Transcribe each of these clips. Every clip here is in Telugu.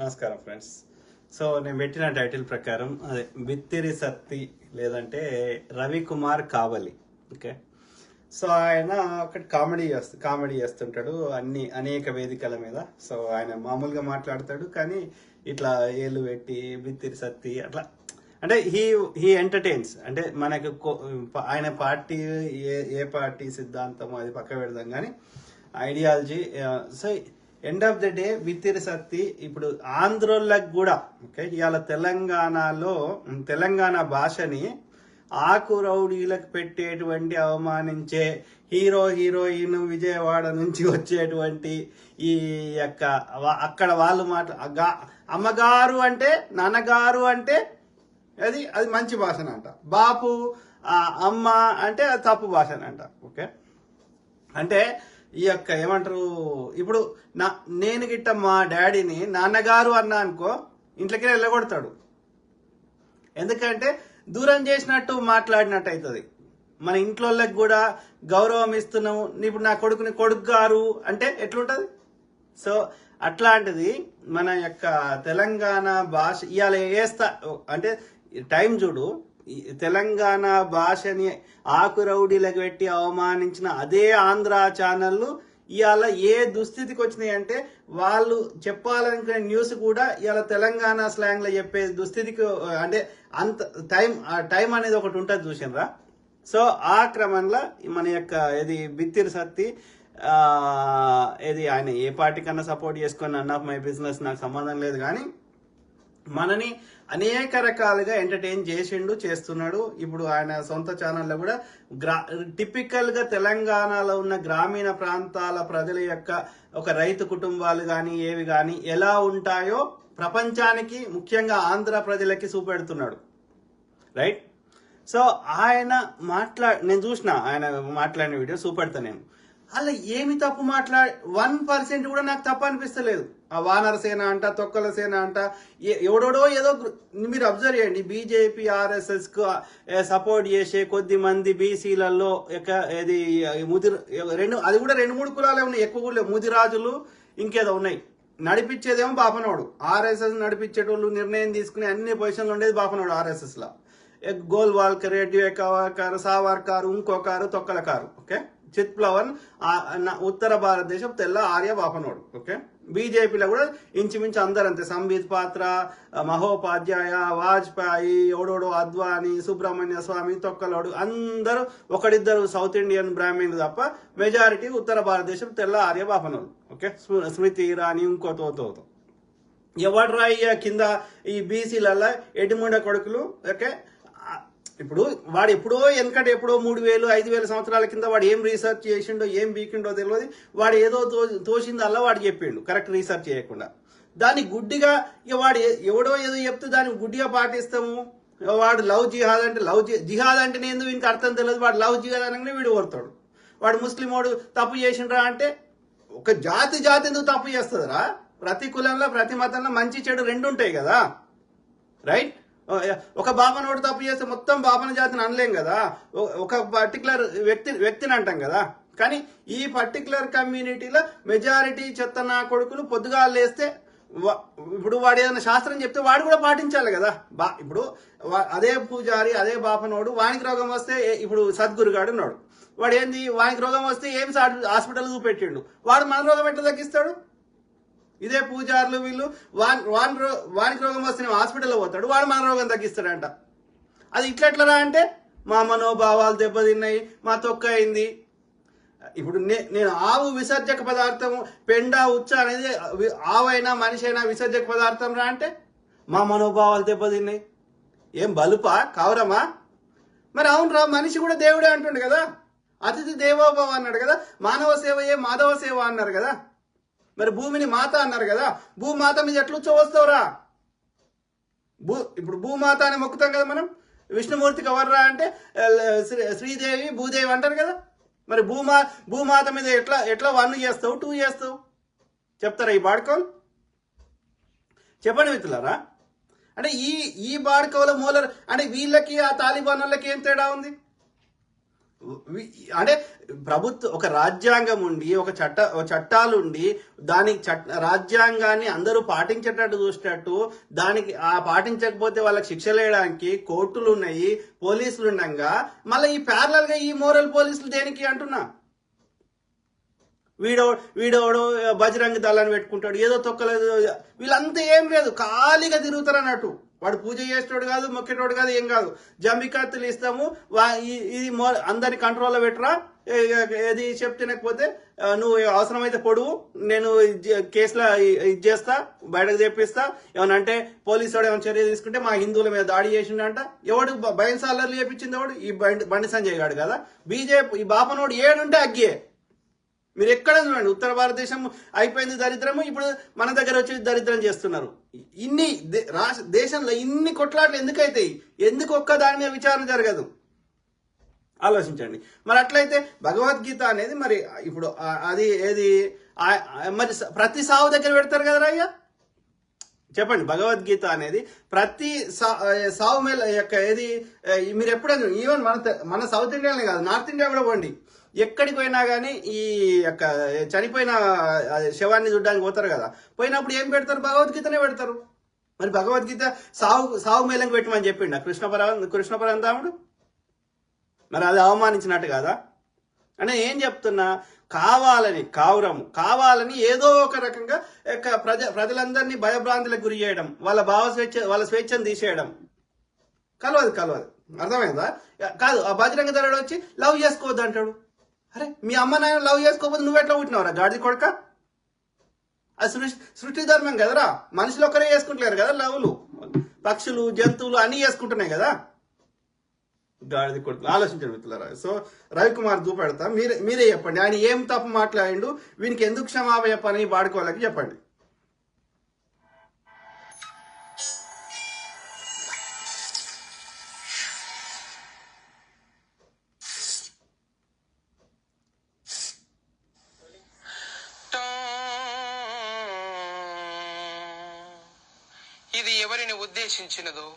నమస్కారం ఫ్రెండ్స్. సో నేను పెట్టిన టైటిల్ ప్రకారం అదే బిత్తిరి సత్తి లేదంటే రవికుమార్ కావలి. ఓకే? సో ఆయన ఒకటి కామెడీ చేస్తు కామెడీ చేస్తుంటాడు అన్ని అనేక వేదికల మీద. సో ఆయన మామూలుగా మాట్లాడతాడు కానీ ఇట్లా ఏళ్ళు పెట్టి బిత్తిరి సత్తి అట్లా. అంటే హీ హీ ఎంటర్టైన్స్. అంటే మనకు ఆయన పార్టీ ఏ ఏ పార్టీ సిద్ధాంతం అది పక్క పెడదాం కానీ ideology so end of the day Bithiri Sathi ఇప్పుడు ఆంధ్రోళ్ళకి కూడా ఓకే ఇవాళ తెలంగాణలో తెలంగాణ భాషని ఆకు రౌడీలకు పెట్టేటువంటి అవమానించే హీరో హీరోయిన్ విజయవాడ నుంచి వచ్చేటువంటి ఈ యొక్క అక్కడ వాళ్ళు మాట అమ్మగారు అంటే నాన్నగారు అంటే అది అది మంచి భాషన అంట బాపు అమ్మ అంటే అది తప్పు భాషన అంట ఓకే అంటే ఈ యొక్క ఏమంటారు ఇప్పుడు నా నేను గిట్ట మా డాడీని నాన్నగారు అన్నా అనుకో ఇంట్లోకి వెళ్ళగొడతాడు. ఎందుకంటే దూరం చేసినట్టు మాట్లాడినట్టు అవుతుంది మన ఇంట్లోళ్ళకి కూడా గౌరవం ఇస్తున్నాము ఇప్పుడు నా కొడుకుని కొడుకు గారు అంటే ఎట్లుంటుంది? సో అట్లాంటిది మన యొక్క తెలంగాణ భాష ఇవాళ వేస్తా అంటే టైం చూడు తెలంగాణ భాషని ఆకురౌడీలకు పెట్టి అవమానించిన అదే ఆంధ్ర ఛానళ్ళు ఇవాళ ఏ దుస్థితికి వచ్చినాయి అంటే వాళ్ళు చెప్పాలనుకునే న్యూస్ కూడా ఇవాళ తెలంగాణ స్లాంగ్లో చెప్పే దుస్థితికి అంటే అంత టైం ఆ టైం అనేది ఒకటి ఉంటుంది చూసినరా సో ఆ క్రమంలో మన యొక్క ఇది బిత్తిరి సత్తి ఇది ఆయన ఏ పార్టీ కన్నా సపోర్ట్ చేసుకొని అన్ ఆఫ్ మై బిజినెస్ నాకు సంబంధం లేదు కానీ మనని అనేక రకాలుగా ఎంటర్టైన్ చేసిండు చేస్తున్నాడు. ఇప్పుడు ఆయన సొంత ఛానల్లో కూడా గ్రా టిపికల్గా తెలంగాణలో ఉన్న గ్రామీణ ప్రాంతాల ప్రజల యొక్క ఒక రైతు కుటుంబాలు కానీ ఏవి కానీ ఎలా ఉంటాయో ప్రపంచానికి ముఖ్యంగా ఆంధ్ర ప్రజలకి చూపెడుతున్నాడు. రైట్ సో ఆయన మాట్లా నేను చూసిన ఆయన మాట్లాడిన వీడియో చూపెడతా నేను. అలా ఏమి తప్పు మాట్లా వన్ పర్సెంట్ కూడా నాకు తప్పు అనిపిస్తలేదు. ఆ వానర సేన అంట తొక్కల సేన అంట ఎవడోడో ఏదో మీరు అబ్జర్వ్ చేయండి. బీజేపీ ఆర్ఎస్ఎస్కు సపోర్ట్ చేసే కొద్ది మంది బీసీలలో ఇది ముదిర రెండు అది కూడా రెండు మూడు కులాలే ఉన్నాయి. ఎక్కువ కూడా లేవు. ముదిరాజులు ఇంకేదో ఉన్నాయి. నడిపించేదేమో బాపనోడు. ఆర్ఎస్ఎస్ నడిపించేటోళ్ళు నిర్ణయం తీసుకుని అన్ని పొజిషన్లు ఉండేది బాపనోడు ఆర్ఎస్ఎస్లో గోల్వాల్కర్ రెడ్డి కారు సావార్ కారు ఇంకో కారు తొక్కల కారు ఓకే? చిత్ ప్లవన్ ఉత్తర భారతదేశం తెల్ల ఆర్య బాపనోడు ఓకే? బీజేపీలో కూడా ఇంచుమించు అందరు అంతే సంబిత్ పాత్ర మహోపాధ్యాయ వాజ్పేయి ఎవడోడో అద్వాని సుబ్రహ్మణ్య స్వామి తొక్కలోడు అందరూ ఒకడిద్దరు సౌత్ ఇండియన్ బ్రాహ్మణులు తప్ప మెజారిటీ ఉత్తర భారతదేశం తెల్ల ఆర్య బాపనోడు ఓకే? స్మృతి ఇరానీ ఇంకో తోతో ఎవడ్రా అయ్యా కింద ఈ బీసీలలో ఎడిముండ కొడుకులు ఓకే? ఇప్పుడు వాడు ఎప్పుడో ఎందుకంటే ఎప్పుడో మూడు వేలు ఐదు వేల సంవత్సరాల కింద వాడు ఏం రీసెర్చ్ చేసిండో ఏం బీకిండో తెలియదు వాడు ఏదో తో తోసిందల్లా వాడు చెప్పిండు. కరెక్ట్ రీసెర్చ్ చేయకుండా. దాన్ని గుడ్డిగా ఇక వాడు ఎవడో ఏదో చెప్తే దాన్ని గుడ్డిగా పాటిస్తాము. వాడు లవ్ జిహాద్ అంటే లవ్ జిహాద్ అంటే నేను ఇంకా అర్థం తెలియదు వాడు లవ్ జిహాద్ అనగానే వీడు కొడతాడు వాడు ముస్లిం వాడు తప్పు చేసిండ్రా అంటే ఒక జాతి జాతి ఎందుకు తప్పు చేస్తుందిరా? ప్రతి కులంలో ప్రతి మతంలో మంచి చెడు రెండు ఉంటాయి కదా. రైట్ ఒక బాబనోడు తప్పు చేస్తే మొత్తం బాబన జాతిని అనలేం కదా. ఒక పర్టికులర్ వ్యక్తి వ్యక్తిని అంటాం కదా. కానీ ఈ పర్టికులర్ కమ్యూనిటీలో మెజారిటీ చెత్త నా కొడుకులు పొద్దుగా లేస్తే ఇప్పుడు వాడు ఏదైనా శాస్త్రం చెప్తే వాడు కూడా పాటించాలి కదా. బా ఇప్పుడు అదే పూజారి అదే బాపనోడు వానికి రోగం వస్తే ఇప్పుడు సద్గురుగాడు ఉన్నాడు. వాడు ఏంది? వానికి రోగం వస్తే ఏం హాస్పిటల్ చూపెట్టిండు? వాడు మన రోగం ఎట్లా తగ్గిస్తాడు? ఇదే పూజారులు వీళ్ళు వాన్ వాన్ రో- వానికి రోగం వస్తే హాస్పిటల్లో పోతాడు వాడు మన రోగం తగ్గిస్తాడంట. అది ఇట్లా ఎట్లరా అంటే మా మనోభావాలు దెబ్బతిన్నాయి మా తొక్క అయింది. ఇప్పుడు నే- నేను ఆవు విసర్జక పదార్థం పెండ ఉచ్చ అనేది ఆవైనా మనిషి అయినా విసర్జక పదార్థం రా అంటే మా మనోభావాలు దెబ్బతిన్నాయి. ఏం బలుపా? కౌరమా మరి అవునరా మనిషి కూడా దేవుడే అంటుండు కదా. అతిథి దేవోభవ అన్నాడు కదా మానవ సేవయే మాధవ సేవ అన్నారు కదా. మరి భూమిని మాత అన్నారు కదా భూమాత మీద ఎట్లా వస్తావురా భూ ఇప్పుడు భూమాత అని మొక్కుతాం కదా మనం విష్ణుమూర్తికి ఎవర్రా అంటే శ్రీదేవి భూదేవి అంటారు కదా. మరి భూమా భూమాత మీద ఎట్లా ఎట్లా వన్ చేస్తావు టూ చేస్తావు? చెప్తారా ఈ బాడుకోలు? చెప్పండి మిత్రులారా. అంటే ఈ ఈ బాడుకోల మూల అంటే వీళ్ళకి ఆ తాలిబాన్ వాళ్ళకి ఏం తేడా ఉంది? అంటే ప్రభుత్వ ఒక రాజ్యాంగం ఉండి ఒక చట్ట చట్టాలు ఉండి దానికి చట్ట రాజ్యాంగాన్ని అందరూ పాటించేటట్టు చూసేటట్టు దానికి ఆ పాటించకపోతే వాళ్ళకి శిక్షలు వేయడానికి కోర్టులు ఉన్నాయి పోలీసులు ఉండగా మళ్ళీ ఈ ప్యారలల్గా ఈ మోరల్ పోలీసులు దేనికి అంటున్నా? వీడో వీడోడు బజరంగ దళాన్ని పెట్టుకుంటాడు ఏదో తొక్కలేదు వీళ్ళంతా ఏం లేదు ఖాళీగా తిరుగుతారు అన్నట్టు. వాడు పూజ చేసేటోడు కాదు మొక్కేటోడు కాదు ఏం కాదు. జంబికత్తులు ఇస్తాము వా- ఈ- ఇది అందరిని కంట్రోల్లో పెట్టరా? ఏది చెప్తినకపోతే తినకపోతే నువ్వు అవసరమైతే పొడువు నేను కేసులో ఇది చేస్తా బయటకు తెప్పిస్తా. ఏమన్నా అంటే పోలీసు వాడు ఏమైనా చర్య తీసుకుంటే మా హిందువుల మీద దాడి చేసిండంట. ఎవడు భయం బయలుసాలర్లు చేపించింది ఎవడు? ఈ బండి బండి సంజయ్ గాడు కదా. బీజేపీ ఈ బాపనోడు ఏడుంటే అగ్గే. మీరు ఎక్కడ చూడండి ఉత్తర భారతదేశం అయిపోయింది దరిద్రము ఇప్పుడు మన దగ్గర వచ్చి దరిద్రం చేస్తున్నారు. ఇన్ని దే- రాష్ట్ర దేశంలో ఇన్ని కొట్లాట్లు ఎందుకైతాయి? ఎందుకు ఒక్క దాని మీద విచారణ జరగదు? ఆలోచించండి. మరి అట్లయితే భగవద్గీత అనేది మరి ఇప్పుడు అది ఏది? మరి ప్రతి సావు దగ్గర పెడతారు కదా అయ్యా? చెప్పండి భగవద్గీత అనేది ప్రతి సా- సావు మేల యొక్క ఏది? మీరు ఎప్పుడైనా ఈవెన్ మన మన సౌత్ ఇండియానే కాదు నార్త్ ఇండియా కూడా పోండి. ఎక్కడికి పోయినా కానీ ఈ యొక్క చనిపోయిన శవాన్ని చూడడానికి పోతారు కదా. పోయినప్పుడు ఏం పెడతారు? భగవద్గీతనే పెడతారు. మరి భగవద్గీత సావు సావు మేలంకి పెట్టమని చెప్పిండు కృష్ణ పర కృష్ణ పరంధాముడు మరి అది అవమానించినట్టు కదా? అంటే ఏం చెప్తున్నా? కావాలని కావురము. కావాలని ఏదో ఒక రకంగా యొక్క ప్రజ ప్రజలందరినీ భయభ్రాంతులకు గురి చేయడం వాళ్ళ భావ స్వేచ్ఛ వాళ్ళ స్వేచ్ఛను తీసేయడం. కలవదు కలవదు. అర్థమైందా? కాదు ఆ బజరంగ దళుడు వచ్చి లవ్ చేసుకోవద్దు అంటాడు అరే మీ అమ్మ నాయన లవ్ చేసుకోకపోతే నువ్వు ఎట్లా పుట్టినావురా గాడిది కొడక? అది సృష్టి సృష్టి ధర్మం కదరా? మనుషులు ఒక్కరే చేసుకుంటలేరు కదా లవ్లు? పక్షులు జంతువులు అన్నీ చేసుకుంటున్నాయి కదా? గాడిది కొడుకు ఆలోచించండి మిత్రులారా. సో రవికుమార్ దూపెడతా. మీరే మీరే చెప్పండి. ఆయన ఏం తప్పు మాట్లాడిండు? వీనికి ఎందుకు క్షమాపణ చెప్పని వాడుకోవాలని చెప్పండి. ఎవరిని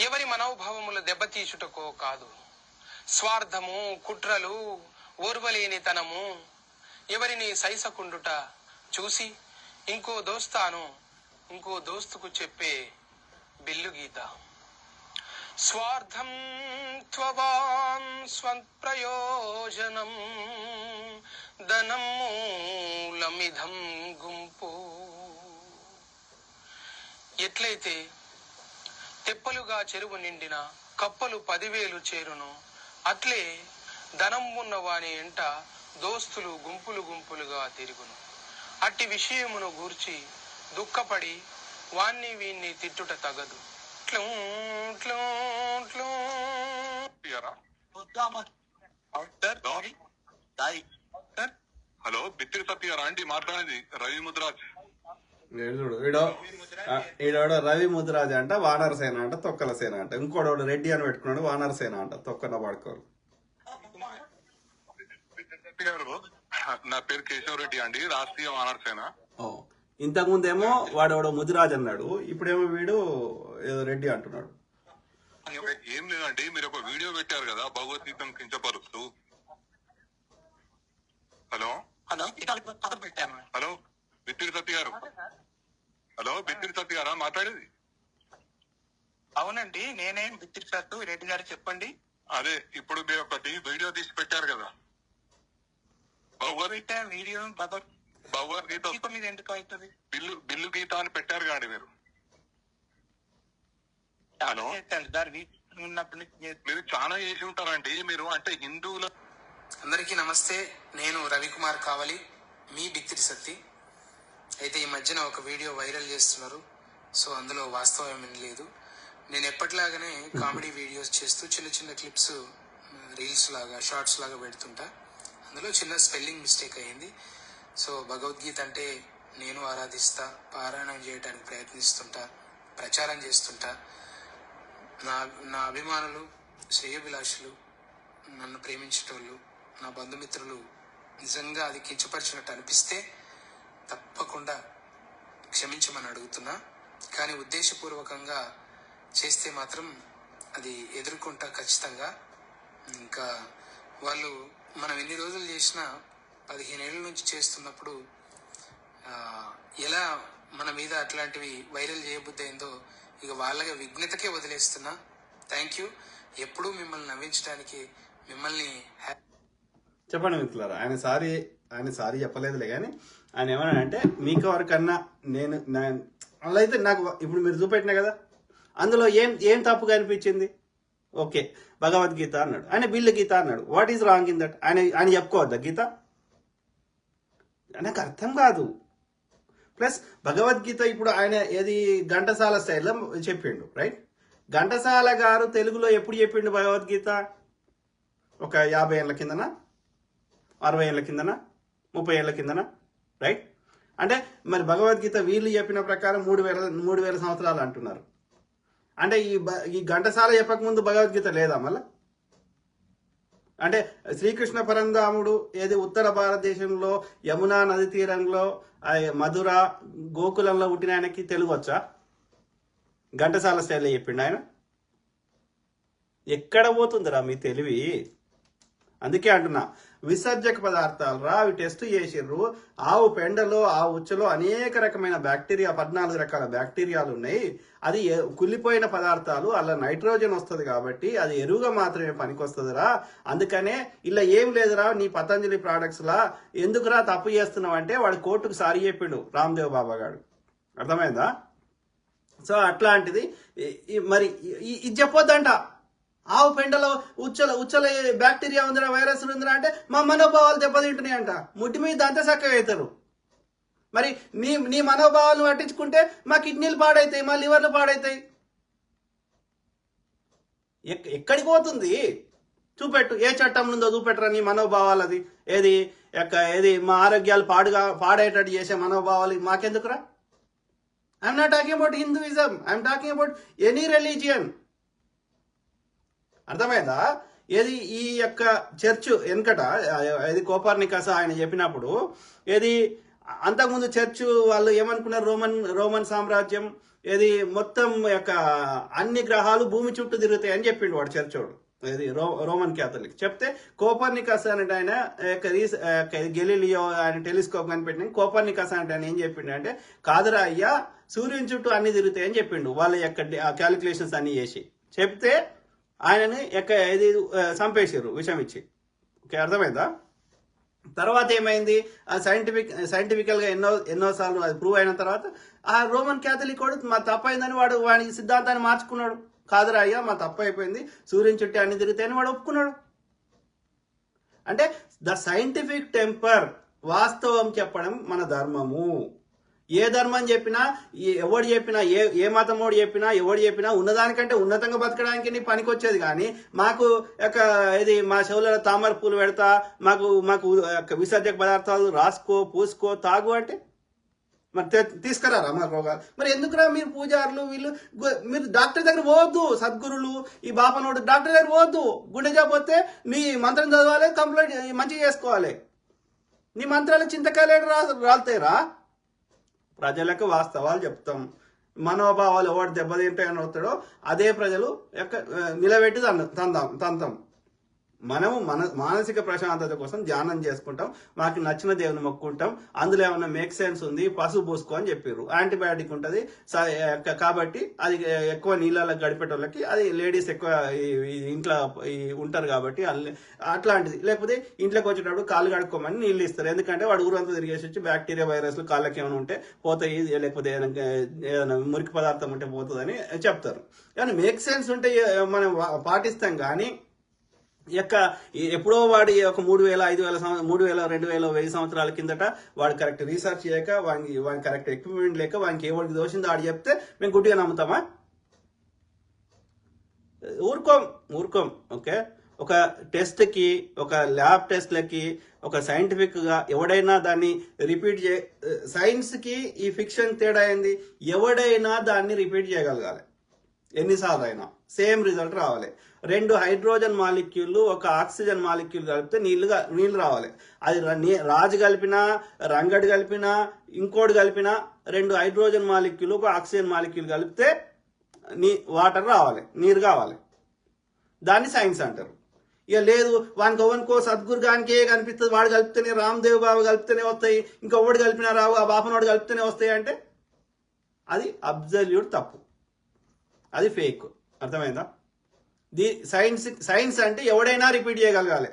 ఎవరి మనోభావములు దెబ్బతీచుటకో కాదు. స్వార్థము కుట్రలు ఓర్వలేనితనము ఎవరిని సైసకుండుట చూసి ఇంకో దోస్తాను ఇంకో దోస్తుకు చెప్పే బిల్లు గీత. స్వార్థం త్వవాన్ స్వప్రయోజనం ధనం మూలమిధం గుంపు. ఎట్లయితే తెప్పలుగా చెరువు నిండిన కప్పలు పదివేలు చేరును. అట్లే ధనం ఉన్నవాని ఎంట దోస్తులు గుంపులు గుంపులుగా తిరుగును. అట్టి విషయమును గూర్చి దుఃఖపడి వాణ్ణి వీణ్ణి తిట్టుట తగదు. హలో బిత్తిరి సత్య గారా అండి మాట్లాడేది రవి ముద్రాజ్ చూడు వీడో ఈడోడో రవి ముద్రాజ్ అంట వానర సేన అంట తొక్కల సేన అంట. ఇంకోడోడు రెడ్డి అని పెట్టుకున్నాడు వానర సేన అంట తొక్కన పడుకోరు. నా పేరు కేశవ రెడ్డి అండి రాష్ట్రీయ వానర సేన. ఓ ఇంతకుముందేమో వాడోడు ముదిరాజ్ అన్నాడు ఇప్పుడేమో వీడు ఏదో రెడ్డి అంటున్నాడు. ఏం లేదండి మీరు ఒక వీడియో పెట్టారు కదా భగవద్గీతను కించపరుస్తూ. Hello? Hello hello? Bithiri Sathya గారు. హలో బిత్తిరి సత్య గారా మాట్లాడేది? అవునండి నేనేం బిత్తిరి సార్ రెడ్డి గారు చెప్పండి. అదే ఇప్పుడు మీరు ఒకటి వీడియో తీసి పెట్టారు కదా. భగవద్ పెట్టా వీడియో భగవద్గీత భగవద్గీత మీద ఎందుకు అవుతుంది? బిల్లు బిల్లు గీత అని పెట్టారు కాండి మీరు. హలో. మీరు చాలా చేసి ఉంటారండి మీరు అంటే హిందువుల అందరికీ నమస్తే నేను రవికుమార్ కావలి మీ బిత్తిరి సత్తి. అయితే ఈ మధ్యన ఒక వీడియో వైరల్ చేస్తున్నారు. సో అందులో వాస్తవం ఏమీ లేదు. నేను ఎప్పటిలాగానే కామెడీ వీడియోస్ చేస్తూ చిన్న చిన్న క్లిప్స్ రీల్స్ లాగా షార్ట్స్ లాగా పెడుతుంటా. అందులో చిన్న స్పెల్లింగ్ మిస్టేక్ అయ్యింది సో భగవద్గీత అంటే నేను ఆరాధిస్తా పారాయణం చేయడానికి ప్రయత్నిస్తుంటా ప్రచారం చేస్తుంటా. నా నా అభిమానులు శ్రేయోభిలాషులు నన్ను ప్రేమించేటోళ్ళు నా బంధుమిత్రులు నిజంగా అది కించపరిచినట్టు అనిపిస్తే తప్పకుండా క్షమించమని అడుగుతున్నా కానీ ఉద్దేశపూర్వకంగా చేస్తే మాత్రం అది ఎదుర్కొంటా ఖచ్చితంగా. ఇంకా వాళ్ళు మనం ఎన్ని రోజులు చేసినా పదిహేను ఏళ్ళ నుంచి చేస్తున్నప్పుడు ఎలా మన మీద అట్లాంటివి వైరల్ చేయబుద్ధి అయిందో ఇక వాళ్ళకి విఘ్నతకే వదిలేస్తున్నా. Thank you. ఎప్పుడూ మిమ్మల్ని నవ్వించడానికి మిమ్మల్ని చెప్పండి మిత్రులారా ఆయన సారీ ఆయన సారీ చెప్పలేదులే కానీ ఆయన ఏమన్నా అంటే మీకు ఎవరికన్నా నేను అలా అయితే నాకు ఇప్పుడు మీరు చూపెట్టినా కదా అందులో ఏం ఏం తప్పుగా అనిపించింది? ఓకే భగవద్గీత అన్నాడు. ఆయన బిల్లు గీత అన్నాడు. What is wrong in that? ఆయన ఆయన చెప్పుకోవద్దా గీత? నాకు అర్థం కాదు. ప్లస్ భగవద్గీత ఇప్పుడు ఆయన ఏది ఘంటసాల స్టైల్లో చెప్పిండు రైట్? ఘంటసాల గారు తెలుగులో ఎప్పుడు చెప్పిండు భగవద్గీత? ఒక యాభై ఏళ్ళ కిందన? అరవై ఏళ్ళ కిందనా? ముప్పై ఏళ్ళ కిందన రైట్ అంటే మరి భగవద్గీత వీళ్ళు చెప్పిన ప్రకారం మూడు వేల మూడు వేల సంవత్సరాలు అంటున్నారు. అంటే ఈ బ- ఈ ఘంటసాల చెప్పకముందు భగవద్గీత లేదా మళ్ళా? అంటే శ్రీకృష్ణ పరంధాముడు ఏది ఉత్తర భారతదేశంలో యమునా నది తీరంలో మధుర గోకులంలో పుట్టిన ఆయనకి తెలుగు వచ్చా ఘంటసాల స్టైల్లో చెప్పిండు ఆయన. ఎక్కడ పోతుందిరా మీ తెలివి? అందుకే అంటున్నా. విసర్జక పదార్థాలు రా అవి టెస్ట్ చేసిర్రు ఆవు పెండలో ఆ ఉచ్చలో అనేక రకమైన బ్యాక్టీరియా పద్నాలుగు రకాల బ్యాక్టీరియాలు ఉన్నాయి. అది ఎ- కుళ్ళిపోయిన పదార్థాలు అలా నైట్రోజన్ వస్తుంది కాబట్టి అది ఎరువుగా మాత్రమే పనికొస్తుందిరా. అందుకనే ఇలా ఏం లేదురా నీ పతంజలి ప్రోడక్ట్స్లా ఎందుకురా తప్పు చేస్తున్నావు అంటే వాడు కోర్టుకు సారి చెప్పిండు రామ్దేవ్ బాబా గారు. అర్థమైందా? సో అట్లాంటిది మరి ఈ- ఇది చెప్పొద్దంట. ఆవు పెండలో ఉచ్చల ఉచ్చల బ్యాక్టీరియా ఉందిరా వైరస్ ఉందిరా అంటే మా మనోభావాలు దెబ్బతింటున్నాయి అంట ముట్టి మీద అంత చక్కగా అవుతారు మరి నీ నీ మనోభావాలను పట్టించుకుంటే మా కిడ్నీలు పాడైతాయి మా లివర్లు పాడైతాయి. ఎక్- ఎక్కడికి పోతుంది? చూపెట్టు. ఏ చట్టం ఉందో చూపెట్టరా నీ మనోభావాలు అది ఏది యొక్క ఏది మా ఆరోగ్యాలు పాడుగా పాడేటట్టు చేసే మనోభావాలు మాకెందుకురా? I'm not talking about Hinduism I'm talking about any religion అర్థమైందా? ఏది ఈ యొక్క చర్చ్ వెనుకట ఏది కోపర్నికస్ ఆయన చెప్పినప్పుడు ఏది అంతకుముందు చర్చ్ వాళ్ళు ఏమనుకున్నారు? రోమన్ రోమన్ సామ్రాజ్యం ఏది మొత్తం యొక్క అన్ని గ్రహాలు భూమి చుట్టూ తిరుగుతాయి అని చెప్పిండు వాడు చర్చోడు. ఏది రో రోమన్ క్యాథలిక్. చెప్తే కోపర్నికస్ అంటే ఆయన యొక్క రీస్ గెలీలియో ఆయన టెలిస్కోప్ కనిపెట్టిన కోపర్నికస్ అంటే ఆయన ఏం చెప్పిండు అంటే కాదురా అయ్యా సూర్యుని చుట్టూ అన్ని తిరుగుతాయి అని చెప్పిండు. వాళ్ళ యొక్క క్యాలిక్యులేషన్స్ అన్ని చేసి. చెప్తే ఆయనని ఎక్క ఇది ఆ, చంపేసారు ఇచ్చి. ఓకే అర్థమైందా? తర్వాత ఏమైంది? ఆ సైంటిఫిక్ సైంటిఫికల్గా ఎన్నో ఎన్నోసార్లు అది ప్రూవ్ అయిన తర్వాత ఆ రోమన్ క్యాథలిక్ వాడు మా తప్పైందని వాడు వాడి సిద్ధాంతాన్ని మార్చుకున్నాడు. కాదురా అయ్యా మా తప్పు అయిపోయింది. సూర్యుని చుట్టూ అన్ని తిరిగితేనే వాడు ఒప్పుకున్నాడు. అంటే ద సైంటిఫిక్ టెంపర్ వాస్తవం చెప్పడం మన ధర్మము. ఏ ధర్మం చెప్పినా ఏ- ఎవడు చెప్పినా ఏ ఏ మతమోడు చెప్పినా ఎవడు చెప్పినా ఉన్నదానికంటే ఉన్నతంగా బతకడానికి నీ పనికొచ్చేది కానీ మాకు యొక్క ఇది మా చెవులలో తామర పూలు పెడతా మాకు మాకు యొక్క విసర్జక పదార్థాలు రాసుకో పూసుకో తాగు అంటే మరి తీసుకురారా మరి రోగాలు? మరి ఎందుకురా మీరు పూజారులు వీళ్ళు మీరు డాక్టర్ దగ్గర పోవద్దు సద్గురులు ఈ బాపనోడు డాక్టర్ దగ్గర పోవద్దు. గుండె చెప్పొస్తే నీ మంత్రం చదవాలి కంప్లైంట్ మంచిగా చేసుకోవాలి. నీ మంత్రాలు చింతకాయలు రా రాలుతాయిరా? ప్రజలకు వాస్తవాలు చెప్తాం. మనోభావాలు ఎవరు దెబ్బతింటాయని అవుతాడో అదే ప్రజలు యొక్క నిలబెట్టి తందాం తంతాం మనము మన మానసిక ప్రశాంతత కోసం ధ్యానం చేసుకుంటాం. మాకు నచ్చిన దేవుని మొక్కుంటాం అందులో ఏమైనా మేక్ సెన్స్ ఉంది? పసుపు పూసుకో అని చెప్పారు యాంటీబయాటిక్ ఉంటుంది. స- కాబట్టి అది ఎక్కువ నీళ్ళలో గడిపేటోళ్ళకి అది లేడీస్ ఎక్కువ ఇంట్లో ఉంటారు కాబట్టి అల్ల- అట్లాంటిది. లేకపోతే ఇంట్లోకి వచ్చేటప్పుడు కాళ్ళు కడుక్కోమని నీళ్ళు ఇస్తారు. ఎందుకంటే వాడు ఊరంతా తిరిగేసి వచ్చి బ్యాక్టీరియా వైరస్లు కాళ్ళకి ఏమైనా ఉంటే పోతాయి. లేకపోతే ఏదైనా ఏదైనా మురికి పదార్థం ఉంటే పోతుందని చెప్తారు. కానీ మేక్ సెన్స్ ఉంటే మనం పాటిస్తాం కానీ యొక్క ఎప్పుడో వాడి ఒక మూడు వేల ఐదు వేల మూడు వేల రెండు వేల వెయ్యి సంవత్సరాల కిందట వాడు కరెక్ట్ రీసెర్చ్ చేయక వానికి వాని కరెక్ట్ ఎక్విప్మెంట్ లేక వానికి ఏ వాడికి దోషిందో ఆడు చెప్తే మేము గుడ్డిగా నమ్ముతామా? ఊరుకోం ఊరుకోం ఓకే? ఒక టెస్ట్కి ఒక ల్యాబ్ టెస్ట్లకి ఒక సైంటిఫిక్గా ఎవడైనా దాన్ని రిపీట్ చే సైన్స్కి ఈ ఫిక్షన్ తేడా అయింది ఎవడైనా దాన్ని రిపీట్ చేయగలగాలి. ఎన్నిసార్లు అయినా సేమ్ రిజల్ట్ రావాలి. రెండు హైడ్రోజన్ మాలిక్యూల్ ఒక ఆక్సిజన్ మాలిక్యూల్ కలిపితే నీళ్ళుగా నీళ్ళు రావాలి. అది నీ- రాజు కలిపినా రంగడు కలిపినా ఇంకోటి కలిపినా రెండు హైడ్రోజన్ మాలిక్యూల్ ఒక ఆక్సిజన్ మాలిక్యూల్ కలిపితే నీ వాటర్ రావాలి నీరు కావాలి. దాన్ని సైన్స్ అంటారు. ఇక లేదు వానికి ఎవరికో సద్గురు గానికే కనిపిస్తుంది వాడు కలిపితేనే రామ్దేవ్ బాబు కలిపితేనే వస్తాయి ఇంకొకటి కలిపినా రావు ఆ బాపనోడు కలిపితేనే వస్తాయి అంటే అది అబ్జల్యూట్ తప్పు. అది ఫేక్. అర్థమైందా? దీ సైన్స్ సైన్స్ అంటే ఎవడైనా రిపీట్ చేయగలగాలి.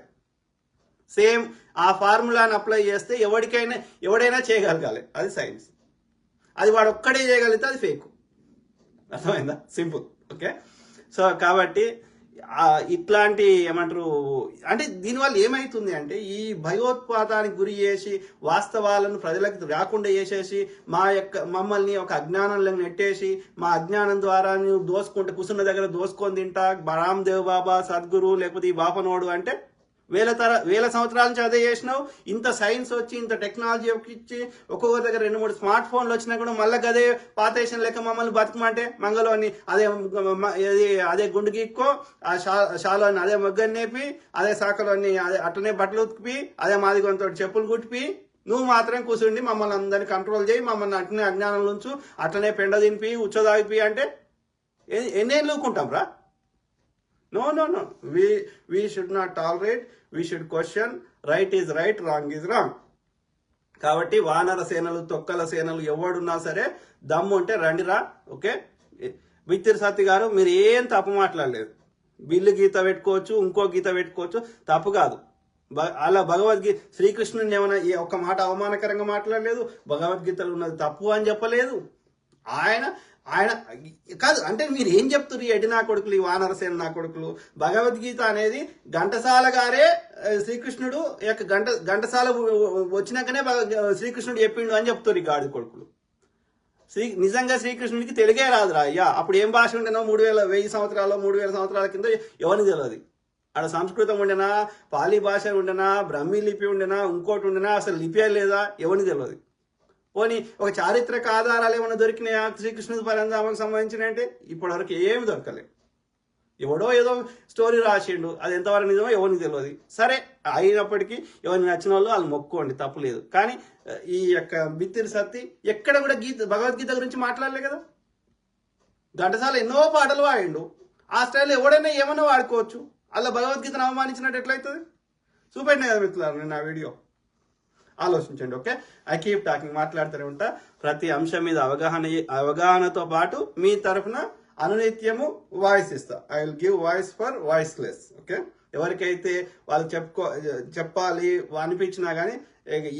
సేమ్ ఆ ఫార్ములాని అప్లై చేస్తే ఎవరికైనా ఎవడైనా చేయగలగాలి. అది సైన్స్. అది వాడు ఒక్కడే చేయగలిగితే అది ఫేక్. అర్థమైందా? సింపుల్. ఓకే? సో కాబట్టి ఇట్లాంటి ఏమంటారు అంటే దీనివల్ల ఏమైతుంది అంటే ఈ భయోత్పాతానికి గురి చేసి వాస్తవాలను ప్రజలకు రాకుండా చేసేసి మా యొక్క మమ్మల్ని ఒక అజ్ఞానంలో నెట్టేసి మా అజ్ఞానం ద్వారా నువ్వు దోసుకుంటే కుసున్న దగ్గర దోసుకొని తింటా రామ్దేవ్ బాబా సద్గురు లేకపోతే ఈ బాపనోడు అంటే వేల తర వేల సంవత్సరాల నుంచి అదే చేసినావు. ఇంత సైన్స్ వచ్చి ఇంత టెక్నాలజీ ఇచ్చి ఒక్కొక్క దగ్గర రెండు మూడు స్మార్ట్ ఫోన్లు వచ్చినా కూడా మళ్ళీ అదే పాతేషన్ లెక్క మమ్మల్ని బతుకమంటే మంగళవాన్ని అదే అదే గుండు గీక్కో ఆ షా షాలోని అదే మొగ్గని నేపి అదే శాఖలోని అదే అట్లనే బట్టలు ఉతికి అదే మాదిగంతో చెప్పులు కుట్టిపి నువ్వు మాత్రం కూర్చుండి మమ్మల్ని అందరిని కంట్రోల్ చేయి మమ్మల్ని అట్నే అజ్ఞానం ఉంచు అట్లనే పెండ తినిపి ఉచ్చదాగిపి అంటే ఎన్నేళ్ళు ఊకుంటాం రా? No no no we we should not tolerate we should question right is right wrong is wrong కాబట్టి వానర సేనలు తొక్కల సేనలు ఎవడున్నా సరే దమ్ము ఉంటే రండిరా ఓకే? విత్తిరి సత్తి గారు మీరు ఏం తప్పు మాట్లాడలేదు. బిల్లు గీత పెట్టుకోవచ్చు ఇంకో గీత పెట్టుకోవచ్చు తప్పు కాదు. అలా భగవద్గీత శ్రీకృష్ణుని ఏమైనా ఏ ఒక్క మాట అవమానకరంగా మాట్లాడలేదు? భగవద్గీతలో ఉన్నది తప్పు అని చెప్పలేదు? ఆయన ఆయన కాదు అంటే మీరు ఏం చెప్తున్నారు? ఈ ఎడి నా కొడుకులు ఈ వానరసేన నా కొడుకులు? భగవద్గీత అనేది ఘంటసాల గారే శ్రీకృష్ణుడు యొక్క గంట ఘంటసాల వచ్చినాకనే శ్రీకృష్ణుడు చెప్పిండు అని చెప్తారు ఈ గాడి కొడుకులు. శ్రీ నిజంగా శ్రీకృష్ణుడికి తెలుగే రాదురా అయ్యా. అప్పుడు ఏం భాష ఉండేనో మూడు వేల వెయ్యి సంవత్సరాలు మూడు వేల సంవత్సరాల కింద ఎవరిని తెలియదు ఆడ సంస్కృతం ఉండేనా? పాలీ భాష ఉండేనా? బ్రహ్మీ లిపి ఉండేనా? ఇంకోటి ఉండేనా? అసలు లిపి లేదా? ఎవరిని తెలియదు పోనీ ఒక చారిత్రక ఆధారాలు ఏమైనా దొరికినాయా? శ్రీకృష్ణుడు పరంధామకు సంబంధించిన అంటే ఇప్పటివరకు ఏమి దొరకలేదు ఎవడో ఏదో స్టోరీ రాసిండు. అది ఎంతవరకు నిజమో ఎవరికి తెలియదు. సరే అయినప్పటికీ ఎవరికి నచ్చిన వాళ్ళు వాళ్ళు మొక్కుకోండి తప్పులేదు. కానీ ఈ యొక్క బిత్తిరి సత్తి ఎక్కడ కూడా గీత భగవద్గీత గురించి మాట్లాడలే కదా. ఘంటసాల ఎన్నో పాటలు వాడిండు. ఆ స్టైల్లో ఎవడైనా ఏమైనా వాడుకోవచ్చు. అలా భగవద్గీతను అవమానించినట్టు ఎట్లయితుంది? చూపెట్టిన కదా మిత్రులారు నేను ఆ వీడియో. ఆలోచించండి ఓకే? ఐ కీప్ టాకింగ్ మాట్లాడుతూనే ఉంటా. ప్రతి అంశం మీద అవగాహన అవగాహనతో పాటు మీ తరఫున అనునిత్యము వాయిస్ ఇస్తా. I will give voice for voiceless okay? ఎవరికైతే వాళ్ళు చెప్పుకో చెప్పాలి అనిపించినా కానీ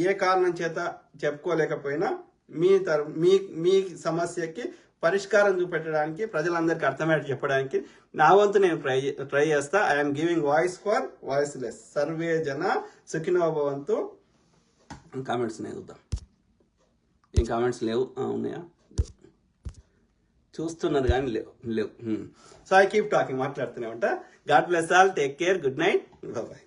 ఏ కారణం చేత చెప్పుకోలేకపోయినా మీ తర మీ మీ సమస్యకి పరిష్కారం చూపెట్టడానికి ప్రజలందరికీ అర్థమయ్యేట్టు చెప్పడానికి నా వంతు నేను ట్రై ట్రై చేస్తా. I'm giving voice for voiceless survey జన సుఖినోభవంతు కామెంట్స్ ఉన్నాయి చూద్దాం. ఏం కామెంట్స్ లేవు ఉన్నాయా? చూస్తున్నారు కానీ లేవు లేవు. సో ఐ కీప్ టాకింగ్ మాట్లాడుతూనే ఉంటా. God bless all take care good night bye